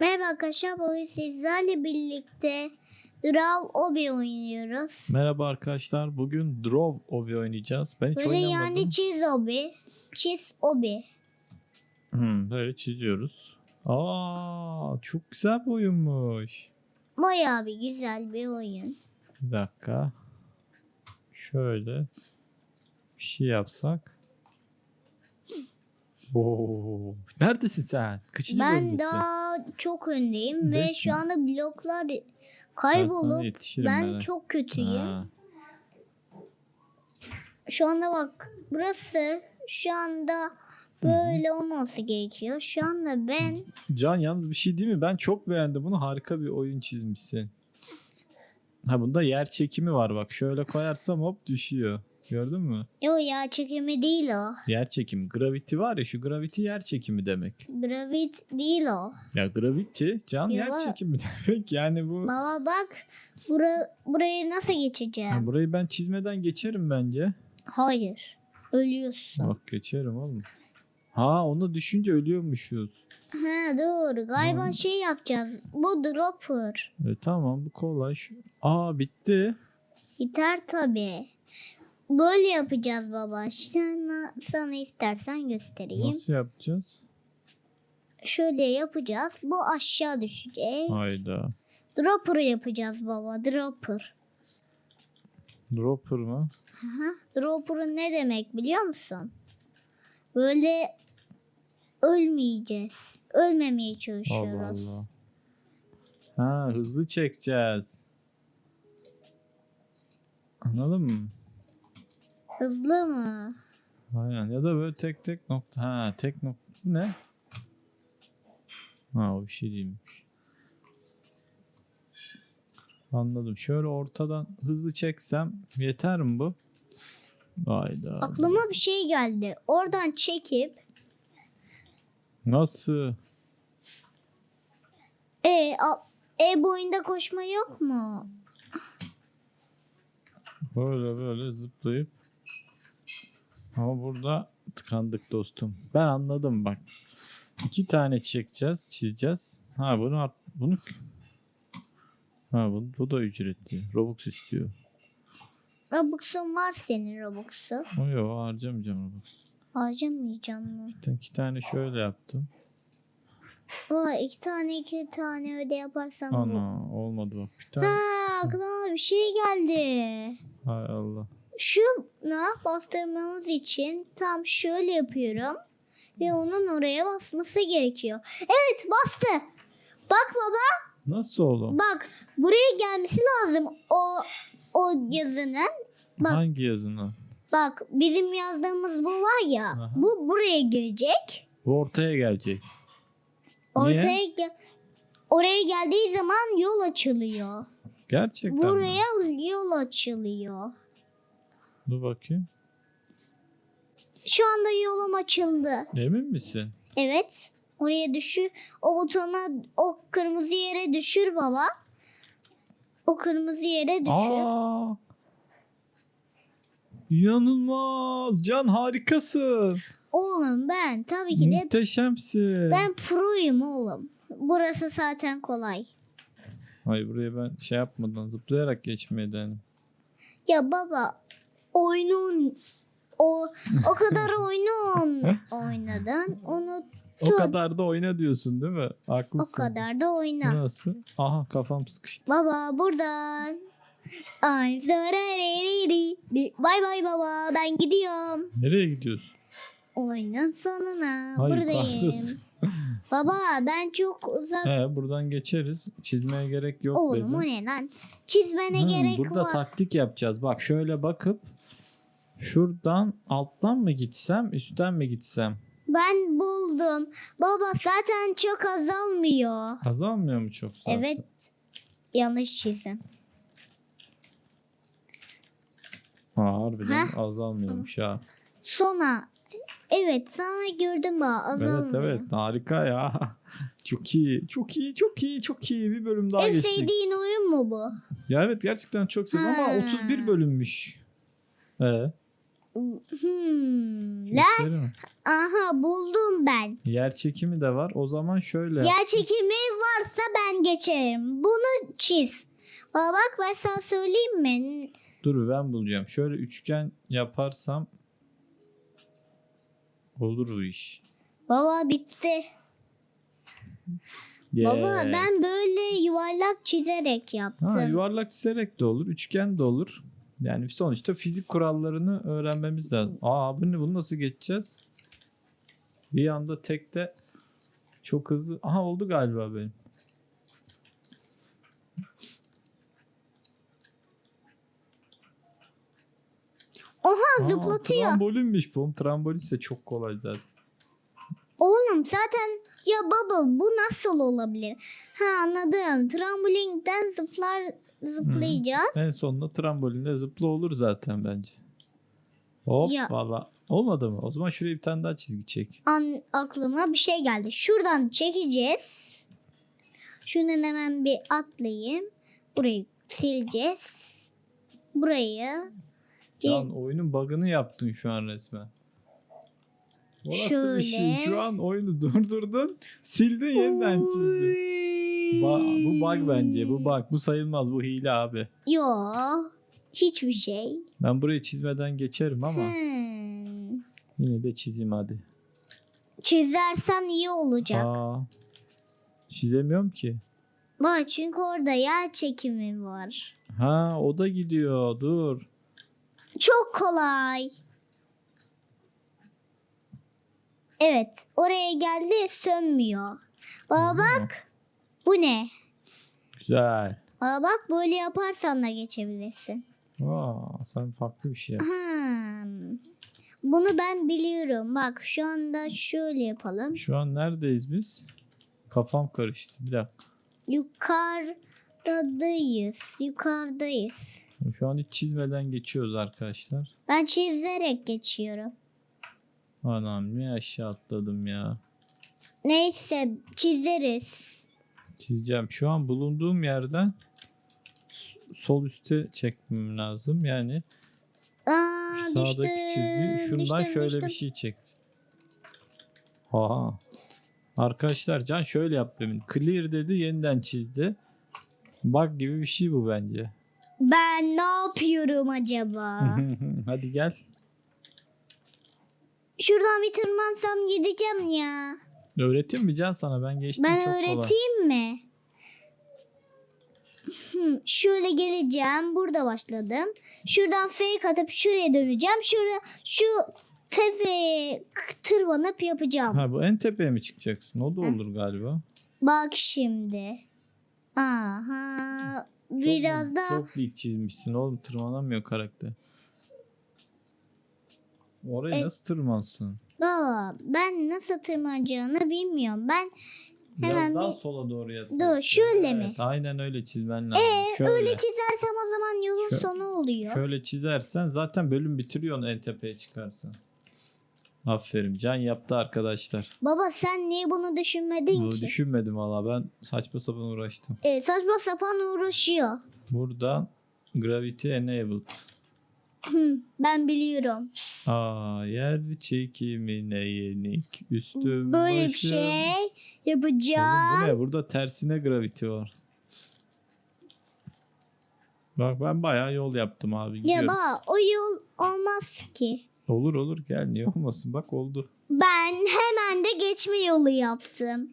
Merhaba arkadaşlar bugün sizlerle birlikte Draw Obi oynuyoruz. Merhaba arkadaşlar. Bugün Draw Obi oynayacağız. Ben hiç Böyle oynamadım. yani çiz obi. Çiz obi. Hmm, böyle çiziyoruz. Aa, çok güzel bir oyunmuş. Bayağı bir güzel bir oyun. Bir dakika. Şöyle bir şey yapsak. Oo, neredesin sen? Kaçıncı Ben bölümdesin? daha çok öndeyim ve Beş şu mi? anda bloklar Ben sana kaybolup yetişirim ben merak- çok kötüyüm. Ha, Şu anda bak burası şu anda böyle olması gerekiyor. Şu anda ben Can yalnız bir şey değil mi? Ben çok beğendim bunu. Harika bir oyun çizmişsin. Ha bunda yer çekimi var bak. Şöyle koyarsam hop düşüyor. Gördün mü? o ya çekimi değil o. Yer çekimi. Gravity var ya şu gravity yer çekimi demek. Gravit değil o. Ya gravity can yer Yok. çekimi demek. Yani bu Baba bak bura, burayı nasıl geçeceğim? Ha, burayı ben çizmeden geçerim bence. Hayır. Ölüyorsun. Bak geçerim oğlum. Ha onu düşünce ölüyormuşuz. Ha doğru. Galiba Hmm. şey yapacağız. Bu dropper. E, tamam bu kolay. Şu- Aa bitti. Yeter tabi. Böyle yapacağız baba. Sana, sana istersen göstereyim. Nasıl yapacağız? Şöyle yapacağız. Bu aşağı düşecek. Hayda. Dropper'ı yapacağız baba. Dropper. Dropper mı? Aha. Dropper'ı ne demek biliyor musun? Böyle ölmeyeceğiz. Ölmemeye Allah çalışıyoruz. Allah. Ha hızlı çekeceğiz. Anladın mı? Hızlı mı? Aynen ya da böyle tek tek nokta. Ha tek nokta. Bu ne? Ha o bir şey değilmiş. Anladım. Şöyle ortadan hızlı çeksem yeter mi bu? Hayda. Aklıma bir şey geldi. Oradan çekip Nasıl? e, a- e boyunda koşma yok mu? Böyle böyle zıplayıp ama burada tıkandık dostum. Ben anladım bak. İki tane çekeceğiz, çizeceğiz. Ha bunu bunu Ha bu, bu da ücretli. Robux istiyor. Robux'un var senin Robux'u. O yok harcamayacağım Robux. Harcamayacağım mı? İki tane şöyle yaptım. Aa, iki tane iki tane öde yaparsam bu. Ana olmadı bak. Bir tane. Ha, aklıma bir şey geldi. Hay Allah. Şuna bastırmamız için tam şöyle yapıyorum. Ve onun oraya basması gerekiyor. Evet bastı. Bak baba Nasıl oğlum? bak buraya gelmesi lazım o o yazının. Bak. Hangi yazını? Bak bizim yazdığımız bu var ya. Aha. Bu buraya girecek. Bu ortaya gelecek. Ortaya gel- oraya geldiği zaman yol açılıyor. Gerçekten mi? Buraya yol açılıyor. Dur bakayım. Şu anda yolum açıldı. Emin misin? Evet. Oraya düşür. O butona o kırmızı yere düşür baba. O kırmızı yere düşür. Aa! İnanılmaz. Can harikasın. Oğlum ben tabii ki de Muhteşemsin. ben proyum oğlum. Burası zaten kolay. Hayır buraya ben şey yapmadan zıplayarak geçmeye denedim. Ya baba oyunun o o kadar oyunun oynadın. Unuttun. O kadar da oyna diyorsun değil mi? O Haklısın. kadar da oyna. Nasıl? Aha kafam sıkıştı. Baba buradan. I'm sorry. Bye bye baba. Ben gidiyorum. Nereye gidiyorsun? Oyunun sonuna. Hayır Buradayım. haklısın. Baba ben çok uzak. He buradan geçeriz. Çizmeye gerek yok Oğlum o ne lan? Çizmene Hmm, gerek burada var. taktik yapacağız. Bak şöyle bakıp şuradan alttan mı gitsem üstten mi gitsem? ben buldum. Baba zaten çok azalmıyor. Azalmıyor mu çok zaten? Evet. Yanlış çizim. Ha, harbiden Heh. azalmıyormuş ha. Sona. Evet sana gördüm baba azalmıyor. Evet evet harika ya. Çok iyi, çok iyi, çok iyi, çok iyi. Bir bölüm daha En geçtik. sevdiğin oyun mu bu? Ya evet gerçekten çok sevdim ama Ha. 31 bölünmüş. Ee, Hmm. Lan Göstereyim mi? aha buldum ben. Yer çekimi de var. O zaman şöyle. Yer çekimi varsa ben geçerim. Bunu çiz. Baba bak ben sana söyleyeyim mi? Dur ben bulacağım. Şöyle üçgen yaparsam olur bu iş. Baba bitti. Baba Yes. ben böyle yuvarlak çizerek yaptım. Ha, yuvarlak çizerek de olur, üçgen de olur. Yani sonuçta fizik kurallarını öğrenmemiz lazım. Aa bu ne? Bunu nasıl geçeceğiz? Bir anda tekte çok hızlı. Aha oldu galiba benim. Oha Aa, zıplatıyor. Trambolinmiş bu. Trambolin ise çok kolay zaten. Oğlum zaten ya Bubble bu nasıl olabilir? Ha anladım. Trambolinden zıplar zıplayacağız. En sonunda trambolinde zıpla olur zaten bence. Hop Ya. valla. Olmadı mı? O zaman şuraya bir tane daha çizgi çek. An aklıma bir şey geldi. Şuradan çekeceğiz. Şundan hemen bir atlayayım. Burayı sileceğiz. Burayı bir- Can oyunun bug'ını yaptın şu an resmen. O nasıl bir şey? Şöyle. Şu an oyunu durdurdun. Sildin yeniden çizdin. Ba- bu bug bence. Bu bug. Bu sayılmaz. Bu hile abi. Yo. Hiçbir şey. Ben burayı çizmeden geçerim ama Hmm. yine de çizeyim hadi. Çizersen iyi olacak. Aa, çizemiyorum ki. Bak çünkü orada yer çekimi var. Ha o da gidiyor. Dur. Çok kolay. Evet, oraya geldi sönmüyor. Baba bak, bu ne? Güzel. Baba bak böyle yaparsan da geçebilirsin. Aa, sen farklı bir şey yap. Hmm. Bunu ben biliyorum. Bak şu anda şöyle yapalım. Şu an neredeyiz biz? Kafam karıştı. Bir dakika. Yukarıdayız. Yukarıdayız. Şu an hiç çizmeden geçiyoruz arkadaşlar. Ben çizerek geçiyorum. Anam ne aşağı atladım ya. Neyse çizeriz. Çizeceğim. Şu an bulunduğum yerden sol üste çekmem lazım. Yani Aa, sağdaki düştüm, çizgi şundan düştüm, şöyle düştüm. bir şey çek. Aha. Arkadaşlar Can şöyle yaptı demin. Clear dedi yeniden çizdi. Bug gibi bir şey bu bence. Ben ne yapıyorum acaba? Hadi gel. Şuradan bir tırmansam gideceğim ya. Öğreteyim mi Can sana? Ben geçtim ben çok kolay. öğreteyim mi? Hmm, şöyle geleceğim. Burada başladım. Şuradan fake atıp şuraya döneceğim. Şurada şu tepeye tırmanıp yapacağım. Ha bu en tepeye mi çıkacaksın? O da olur galiba. Bak şimdi. Aha. Çok Biraz mu- da Çok dik çizmişsin oğlum. Tırmanamıyor karakter. Oraya E- nasıl tırmansın? Baba, ben nasıl tırmanacağını bilmiyorum. Ben Biraz hemen daha bir- sola doğru yat. Dur, şöyle mi? Evet, aynen öyle çizmen lazım. Ee, şöyle. öyle çizersem o zaman yolun Şö- sonu oluyor. Şöyle çizersen zaten bölüm bitiriyorsun en tepeye çıkarsın. Aferin. Can yaptı arkadaşlar. Baba sen niye bunu düşünmedin Bu ki? düşünmedim valla. Ben saçma sapan uğraştım. Ee, saçma sapan uğraşıyor. Buradan Gravity Enabled. Hı, ben biliyorum. Aa, yer çekimine yenik. Üstüm Böyle bir başım. şey Oğlum bu yapacağım. ne? Burada tersine gravity var. Bak ben bayağı yol yaptım abi. Ya Gidiyorum. baba o yol olmaz ki. Olur olur gel niye olmasın bak oldu. Ben hemen de geçme yolu yaptım.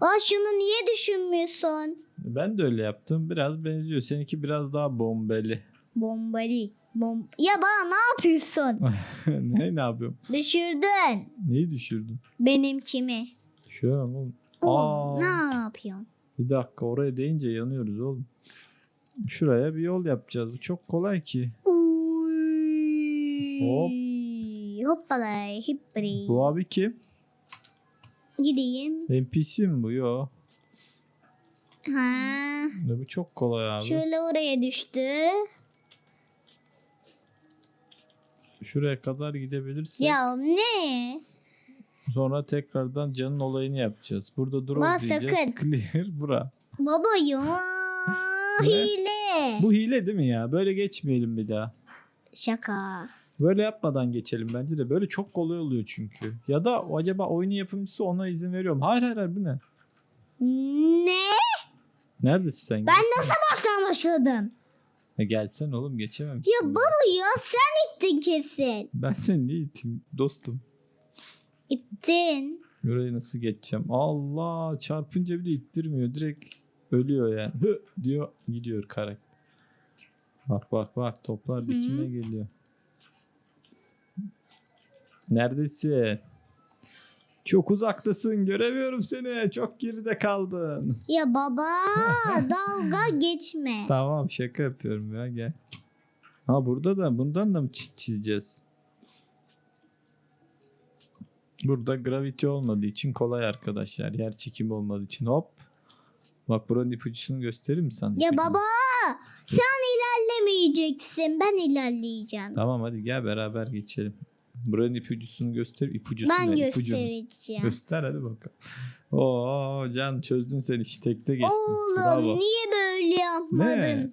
Aa şunu niye düşünmüyorsun? Ben de öyle yaptım. Biraz benziyor. Seninki biraz daha bombeli. Bombali. Bom ya baba ne yapıyorsun? ne ne yapıyorum? Düşürdün. Neyi düşürdün? Benim kimi? Şu an oğlum. Oğlum, Aa. ne yapıyorsun? Bir dakika oraya deyince yanıyoruz oğlum. Şuraya bir yol yapacağız. Bu çok kolay ki. Hop. Hoppala hippri. Bu abi kim? Gideyim. NPC mi bu? Yo. Ha. Ne bu çok kolay abi. Şöyle oraya düştü. Şuraya kadar gidebilirsek Ya ne? sonra tekrardan canın olayını yapacağız. Burada drop Bak diyeceğiz. sakın. Clear bura. Baba ya. Hile. Bu hile değil mi ya? Böyle geçmeyelim bir daha. Şaka. Böyle yapmadan geçelim bence de. Böyle çok kolay oluyor çünkü. Ya da acaba oyunun yapımcısı ona izin veriyor mu? Hayır hayır hayır bu ne? Ne? Neredesin sen? Ben nasıl baştan başladım? E gelsen oğlum geçemem. Ya balı ya sen ittin kesin. Ben seni niye iteyim dostum? İttin. Burayı nasıl geçeceğim? Allah çarpınca bile ittirmiyor. Direkt ölüyor yani. Hı diyor gidiyor karakter. Bak bak bak toplar dikine geliyor. Neredesin? Çok uzaktasın. Göremiyorum seni. Çok geride kaldın. Ya baba dalga geçme. Tamam şaka yapıyorum ya gel. Ha burada da bundan da mı çi- çizeceğiz? Burada gravity olmadığı için kolay arkadaşlar. Yer çekimi olmadığı için hop. Bak buranın ipucusunu göstereyim mi sana? Ya baba sen ilerlemeyeceksin ben ilerleyeceğim. Tamam hadi gel beraber geçelim. Buranın ipucusunu göster. İpucusunu Ben ipucunu. göstereceğim. Göster hadi bakalım. Oo Can çözdün sen işi tekte geçtin. Oğlum Bravo. niye böyle yapmadın? Ne?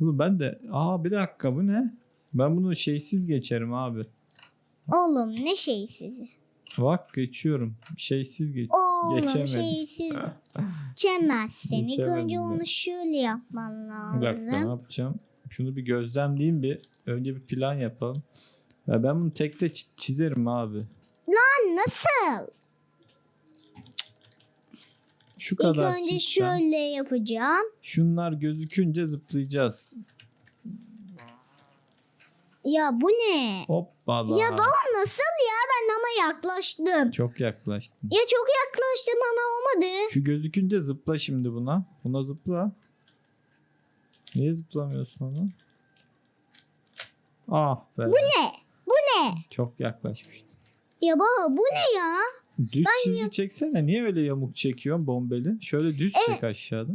Oğlum ben de aa bir dakika bu ne? Ben bunu şeysiz geçerim abi. Oğlum ne şey sizi? Bak geçiyorum. Şeysiz geç. Oğlum Geçemedim. şeysiz geçemezsin. İlk önce de. onu şöyle yapman Bir dakika ne lazım. yapacağım? Şunu bir gözlemleyeyim bir. Önce bir plan yapalım. Ya ben bunu tekte çi- çizerim abi. Lan nasıl? Şu İlk kadar önce çizsem, şöyle yapacağım. Şunlar gözükünce zıplayacağız. Ya bu ne? Hoppala. Ya baba nasıl ya? Ben ama yaklaştım. Çok yaklaştın. Ya çok yaklaştım ama olmadı. Şu gözükünce zıpla şimdi buna. Buna zıpla. Niye zıplamıyorsun ona? Ah be. Bu ne? Çok yaklaşmıştın. Ya baba bu ne ya? Düz çizgi çeksene. Niye öyle yamuk çekiyorsun bombeli? Şöyle düz E- çek aşağıda.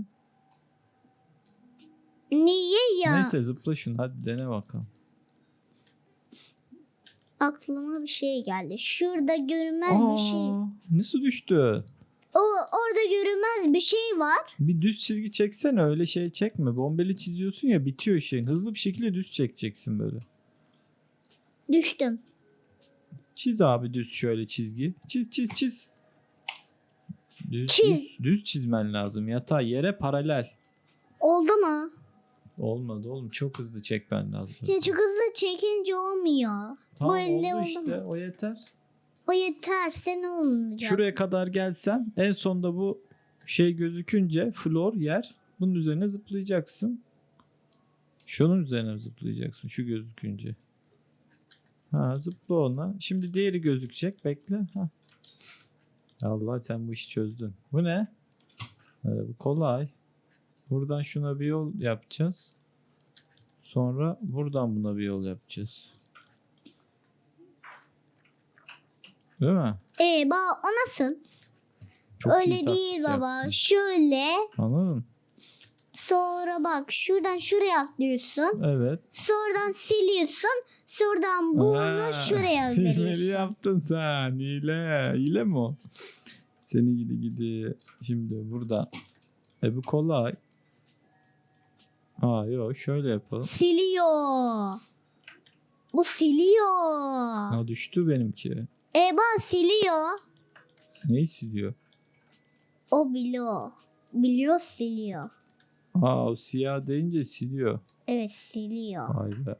Niye ya? Neyse zıpla şunu. Hadi dene bakalım. Aklıma bir şey geldi. Şurada görünmez bir şey. Aa, Nasıl düştü? O orada görünmez bir şey var. Bir düz çizgi çeksene. Öyle şey çekme. Bombeli çiziyorsun ya bitiyor şeyin. Hızlı bir şekilde düz çekeceksin böyle. Düştüm. Çiz abi düz şöyle çizgi. Çiz çiz çiz. Düz, Çiz. düz, düz çizmen lazım. Yatay yere paralel. Oldu mu? Olmadı oğlum. Çok hızlı çekmen lazım. Ya çok hızlı çekince olmuyor. Tamam elle oldu oldu işte. mu? O yeter. O yeter. Sen olmayacak. Şuraya kadar gelsen en sonda bu şey gözükünce flor yer. Bunun üzerine zıplayacaksın. Şunun üzerine zıplayacaksın şu gözükünce. Ha zıpla ona. Şimdi diğeri gözükecek. Bekle. Ha. Allah sen bu işi çözdün. Bu ne? Ee, bu kolay. Buradan şuna bir yol yapacağız. Sonra buradan buna bir yol yapacağız. Değil mi? Ee baba o nasıl? Çok iyi Öyle değil baba. yaptın. Şöyle Anladın mı? Sonra bak şuradan şuraya atlıyorsun. Evet. Sonradan siliyorsun. Sonradan bunu Ha, şuraya Hileli veriyorsun. yaptın sen. Hile. Hile mi o? Seni gidi gidi. Şimdi burada. E bu kolay. Aa yok şöyle yapalım. Siliyor. Bu siliyor. Ha düştü benimki. E bak siliyor. Neyi siliyor? O biliyor. Biliyor siliyor. Aa o siyah deyince siliyor. Evet siliyor. Vay be.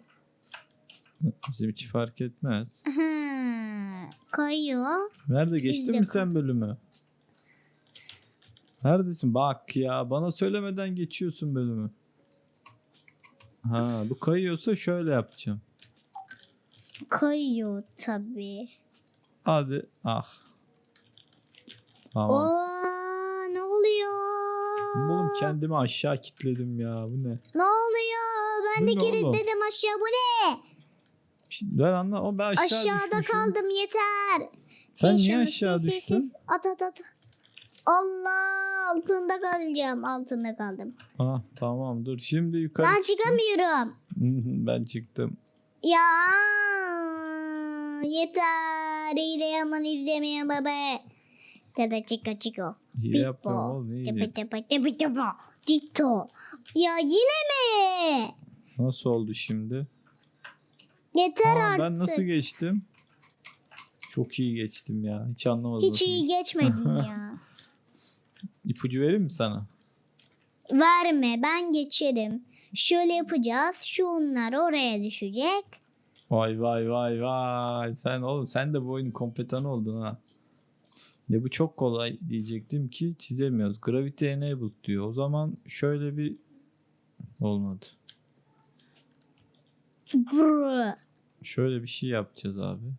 Bizim hiç fark etmez. Ha, kayıyor. Nerede geçtin mi sen bölümü? Neredesin? Bak ya bana söylemeden geçiyorsun bölümü. Ha bu kayıyorsa şöyle yapacağım. Kayıyor tabii. Hadi ah. Tamam. Oo? Oğlum kendimi aşağı kilitledim ya. Bu ne? Ne oluyor? Ben Bu de ne kilitledim aşağı. Bu ne? Ben anla. O ben aşağı Aşağıda düşmüşüm. kaldım yeter. Sen niye şunu aşağı sil, sil, düştün? sil. At at at. Allah altında kalacağım. Altında kaldım. Ah tamam dur. Şimdi yukarı Ben çıkamıyorum. ben çıktım. Ya yeter. İyi aman izlemeyen baba. Tada chico chico. Yaptım oğlum. Tepe tepe tepe tepe. Dito. Ya yine mi? Nasıl oldu şimdi? Yeter Aa, artık. ben nasıl geçtim? Çok iyi geçtim ya. Hiç anlamadım. Hiç iyi geçmedin ya. İpucu vereyim mi sana? Verme ben geçerim. Şöyle yapacağız. Şunlar oraya düşecek. Vay vay vay vay. Sen oğlum sen de bu oyunun kompetanı oldun ha. Ya bu çok kolay diyecektim ki çizemiyoruz. Gravity enabled diyor. O zaman şöyle bir olmadı. Şöyle bir şey yapacağız abi.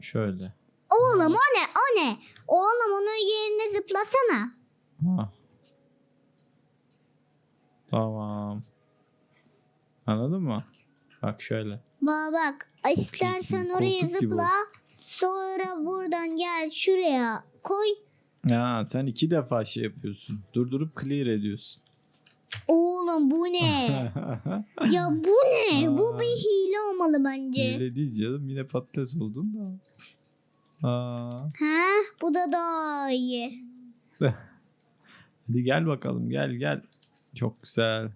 Şöyle. Oğlum o ne o ne? Oğlum onun yerine zıplasana. Ha. Tamam. Anladın mı? Bak şöyle. Bak bak istersen Koltuk oraya gibi zıpla. Sonra buradan gel şuraya koy. Ya sen iki defa şey yapıyorsun. Durdurup clear ediyorsun. Oğlum bu ne? ya bu ne? Bu Aa. bir hile olmalı bence. Öyle değil canım. Yine patates oldun da. Aa. Ha? Bu da daha iyi. Hadi gel bakalım. Gel gel. Çok güzel.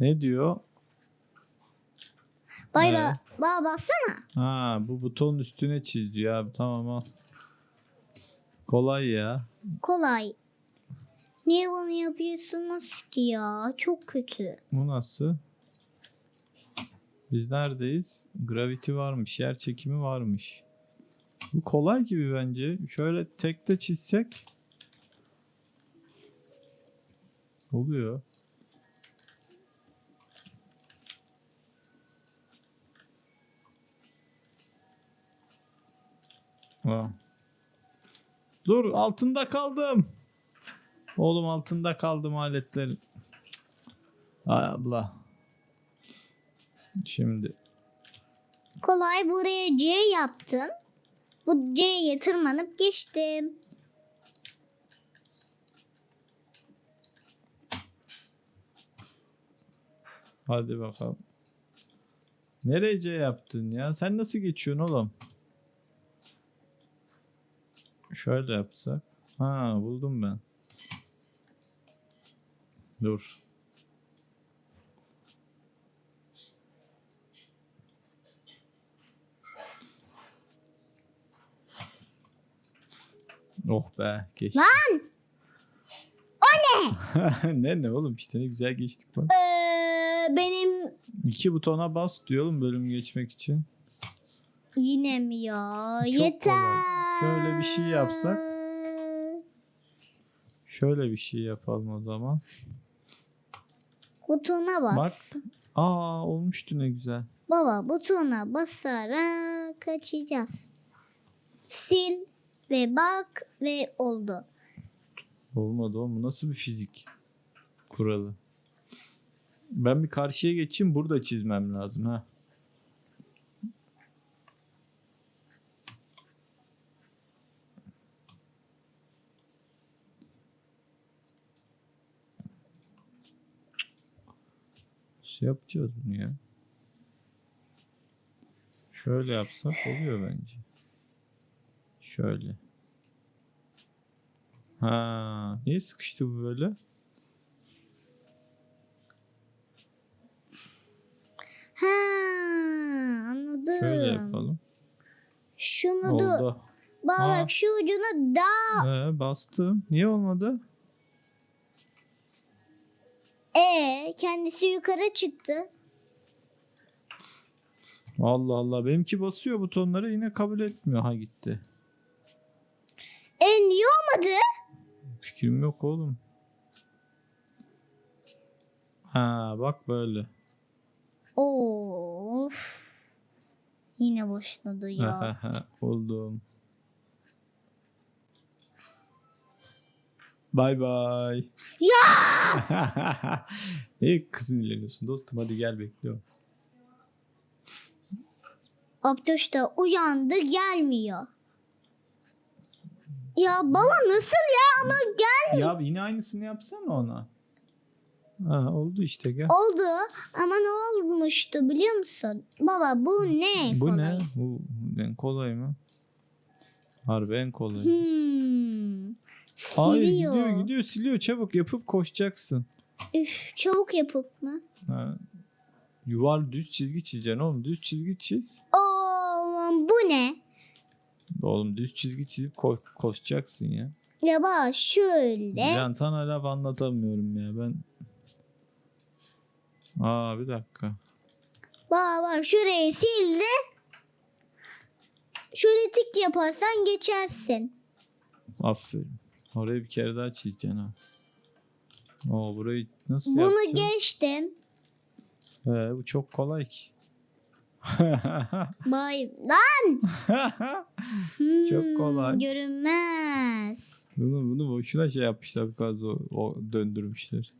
Ne diyor? Bay bay. Baba bassana. Ha bu butonun üstüne çiz diyor abi. Tamam al. Kolay ya. Kolay. Niye bunu yapıyorsunuz ki ya? Çok kötü. Bu nasıl? Biz neredeyiz? Gravity varmış. Yer çekimi varmış. Bu kolay gibi bence. Şöyle tekte çizsek. Oluyor. Dur altında kaldım. Oğlum altında kaldım aletlerin. Ay abla. Şimdi Kolay buraya C yaptım. Bu C'ye tırmanıp geçtim. hadi bakalım. Nerece yaptın ya? Sen nasıl geçiyorsun oğlum? Şöyle yapsak. Ha buldum ben. Dur. Oh be geçtik. Lan! ne ne oğlum işte ne güzel geçtik bak. Ee, benim İki butona bas diyor oğlum bölüm geçmek için. Yine mi ya? Çok Yeter. kolay. Şöyle bir şey yapsak. Şöyle bir şey yapalım o zaman. Butona bas. Bak. Aa olmuştu ne güzel. Baba butona basarak kaçacağız. Sil ve bak ve oldu. Olmadı oğlum. Bu nasıl bir fizik kuralı? Ben bir karşıya geçeyim. Burada çizmem lazım ha. Şey yapacağız bunu ya. Şöyle yapsak oluyor bence. Şöyle. Ha, niye sıkıştı bu böyle? Ha anladım. Şöyle yapalım. Şunu da Oldu. bak şu ucunu da Ee, bastım. Niye olmadı? E kendisi yukarı çıktı. Allah Allah. Benimki basıyor butonları yine kabul etmiyor. Ha gitti. E niye olmadı? Fikrim yok oğlum. Ha bak böyle. Of. Yine boşladı ya. Oldum. Bay bay. ya! İyi kızın ilgileniyorsun dostum. Hadi gel bekliyorum. Abdüş da uyandı gelmiyor. Ya baba nasıl ya ama gel Ya yine aynısını yapsana ona. Ha oldu işte gel. oldu ama ne olmuştu biliyor musun? Baba bu ne? Bu kolay? ne? Bu en kolay mı? Harbi en kolay. Hmm. Hayır Siliyor. gidiyor gidiyor siliyor çabuk yapıp koşacaksın. Üf, çabuk yapıp mı? Ha. Yuvar düz çizgi çizeceksin oğlum. Düz çizgi çiz. Oğlum bu ne? Oğlum düz çizgi çizip ko- koşacaksın ya. Ya bak şöyle. Ben sana laf anlatamıyorum ya ben. Aa bir dakika. Bak bak şurayı sildi. Şöyle tik yaparsan geçersin. Aferin. Orayı bir kere daha çizeceksin ha. Oo burayı nasıl Bunu yapacaksın? geçtim. Ee, bu çok kolay ki. Bay lan. Hmm, Çok kolay. Görünmez. bunu bunu boşuna şey yapmışlar kadar zor, o döndürmüşler.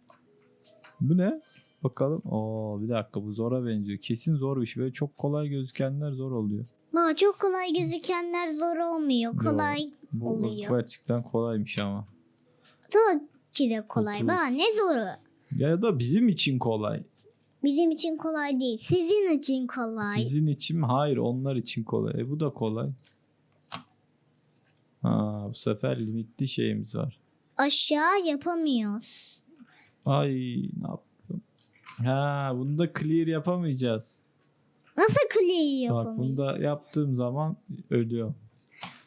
Bu ne? Bakalım. Oo bir dakika bu zora benziyor. Kesin zor bir şey. Böyle çok kolay gözükenler zor oluyor. Bak çok kolay gözükenler zor olmuyor. Kolay. Bu, Oluyor. gerçekten kolaymış ama. Tabii ki de kolay. Dokuz. Bak ne zoru. Ya da bizim için kolay. Bizim için kolay değil. Sizin için kolay. Sizin için mi? Hayır onlar için kolay. E, bu da kolay. Ha, bu sefer limitli şeyimiz var. Aşağı yapamıyoruz. Ay ne yaptım? Ha bunu da clear yapamayacağız. Nasıl clear Bak yapamıyoruz? bunu da yaptığım zaman ölüyor.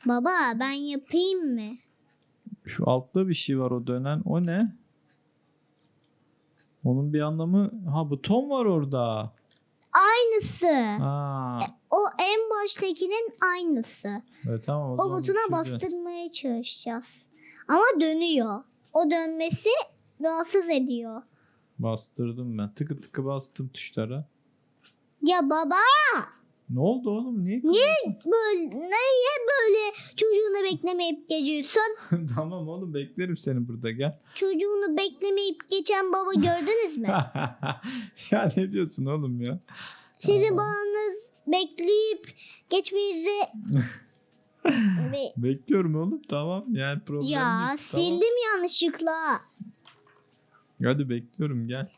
Baba ben yapayım mı? Şu altta bir şey var o dönen. O ne? Onun bir anlamı... Ha buton var orada. Aynısı. Ha. O en baştakinin aynısı. Evet, tamam o, O zaman butona düşürdü. bastırmaya çalışacağız. Ama dönüyor. O dönmesi rahatsız ediyor. Bastırdım ben. Tıkı tıkı bastım tuşlara. Ya baba Ne oldu oğlum? Niye? Niye? böyle neye böyle çocuğunu beklemeyip geçiyorsun? tamam oğlum beklerim seni burada gel. Çocuğunu beklemeyip geçen baba gördünüz mü? ya ne diyorsun oğlum ya? Sizin babanız bekleyip geçmenizi Be- Bekliyorum oğlum tamam yani problem ya yok. Tamam. sildim yanlışlıkla. Hadi bekliyorum gel.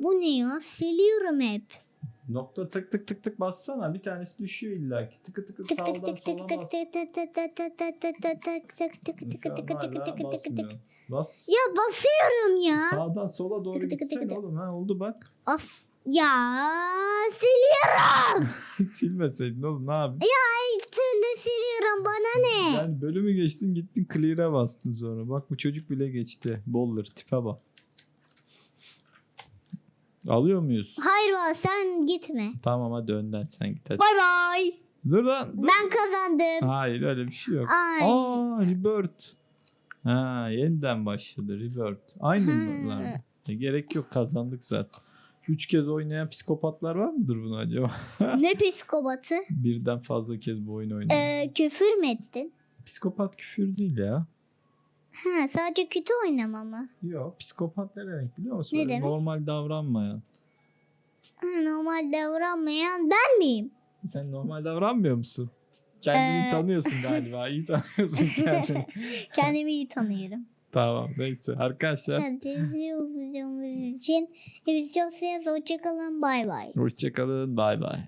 Bu ne ya? Siliyorum hep. Nokta tık tık tık tık bassana bir tanesi düşüyor illa ki. Tıkı tıkı Tık tık sağdan tık sola tık bas. tık tık tık tık tık tık tık tık tık tık tık tık tık tık tık tık tık tık tık. Bas. Ya basıyorum ya. Sağdan sola doğru gitsene tıkı tıkı. oğlum ha oldu bak. Of. Ya siliyorum. Silmeseydin oğlum ne yapayım? İlk türlü siliyorum bana ne? Yani bölümü geçtin gittin clear'a bastın sonra. Bak bu çocuk bile geçti. Boller tipe bak. Alıyor muyuz? Hayır baba sen gitme. Tamam hadi önden sen git hadi. Bay bay. Dur lan dur. Ben kazandım. Hayır öyle bir şey yok. Ay. Aa Rebirth. Ha yeniden başladı Rebirth. Aynı mı lan? E, gerek yok kazandık zaten. Üç kez oynayan psikopatlar var mıdır bunu acaba? ne psikopatı? Birden fazla kez bu oyunu oynayan. Ee, küfür mü ettin? Psikopat küfür değil ya. Ha, sadece kötü oynama mı? Yok psikopat ne demek biliyor musun? Ne demek? Normal davranmayan. Ha, normal davranmayan ben miyim? Sen normal davranmıyor musun? Kendini Ee. tanıyorsun galiba. İyi tanıyorsun kendini. Kendimi iyi tanıyorum. tamam neyse. Arkadaşlar Sadece izlediğiniz için hepinizi çok seviyoruz. Hoşçakalın. Bay bay. hoşçakalın. Bay bay.